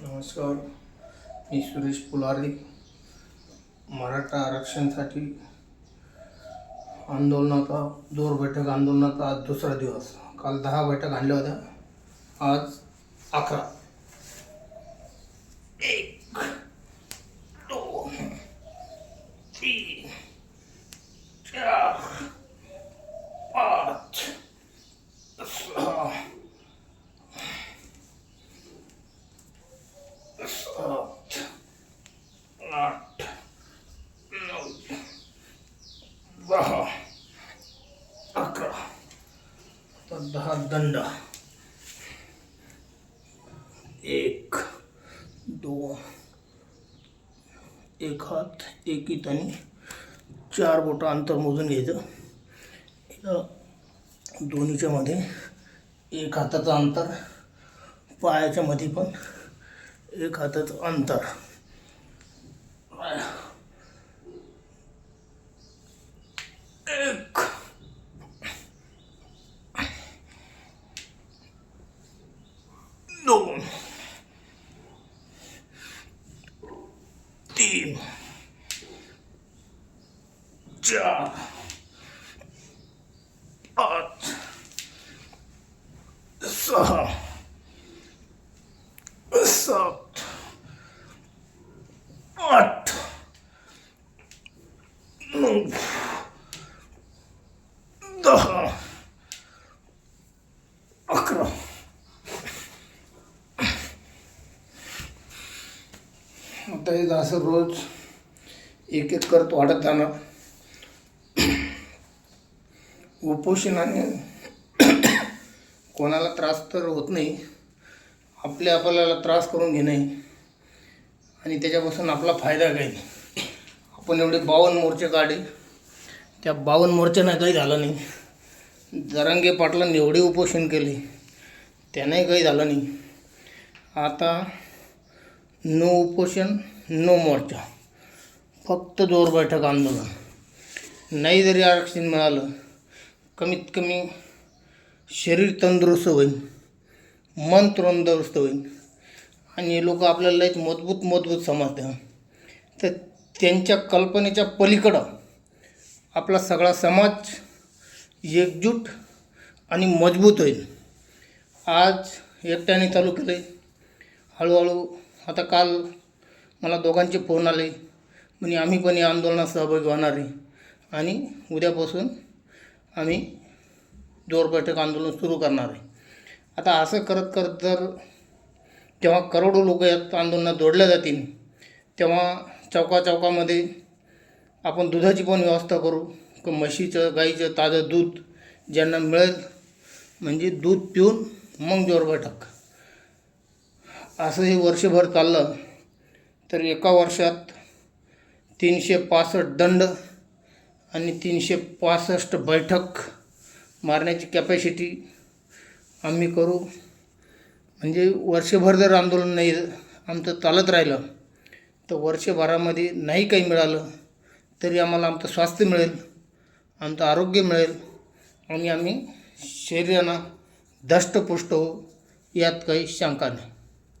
नमस्कार. मी सुरेश पुलारी. मराठा आरक्षणसाठी आंदोलनाचा जोर बैठक आंदोलनाचा आज दुसरा दिवस. काल दहा बैठक आणल्या होत्या. आज अकरा. एक दोन तीन चार पाच सहा आठ नऊ दहा अकरा तर दहा दंड एक दोन एक हात एक आणि चार बोटं अंतर मोजून घ्यायचं. दोन्हीच्या मध्ये एक हाताचं अंतर पायाच्या मध्ये पण एक हाताचं अंतर एक दोन तीन चार पाच सहा सात आठ नऊ दहा अकरा आता हे असं रोज एक एक करत वाढताना उपोषणाने कोणाला त्रास तर होत नाही आपल्या आपल्याला त्रास करून घेणे आणि त्याच्यापासून आपला फायदा काही नाही आपण एवढे बावन्न मोर्चे काढे त्या बावन्न मोर्चानं काही झालं नाही. जरांगे पाटलांनी एवढे उपोषण केले त्यानंही काही झालं नाही. आता नो उपोषण नो मोर्चा. फक्त जोर बैठक आंदोलन. नाही जरी आरक्षण मिळालं कमीत कमी शरीर तंदुरुस्त होईल मन तंदुरुस्त होईल आणि हे लोक आपल्याला एक मजबूत मजबूत समजते. तर त्यांच्या कल्पनेच्या पलीकडं आपला सगळा समाज एकजूट आणि मजबूत होईल. आज एकट्याने चालू केलं आहे हळूहळू आता काल मला दोघांचे फोन आले. म्हणजे आम्ही पण या आंदोलनात सहभागी होणार आहे. आणि उद्यापासून आम्ही जोर बैठक आंदोलन सुरू करणार आहे. आता असं करत करत जर जेव्हा करोडो लोक यात आंदोलनात जोडल्या जातील तेव्हा चौका चौकामध्ये आपण दुधाची पण व्यवस्था करू. क म्हशीचं गाईचं ताजं दूध ज्यांना मिळेल म्हणजे दूध पिऊन मग जोर बैठक. असं हे वर्षभर चाललं तर एका वर्षात तीनशे पासष्ट दंड आणि तीनशे पासष्ट बैठक मारण्याची कॅपॅसिटी आम्ही करू. म्हणजे वर्षभर जर आंदोलन नाही आमचं चालत राहिलं तर वर्षभरामध्ये नाही काही मिळालं तरी आम्हाला आमचं स्वास्थ्य मिळेल आमचं आरोग्य मिळेल आणि आम्ही शरीरानं दष्टपुष्ट होऊ यात काही शंका नाही.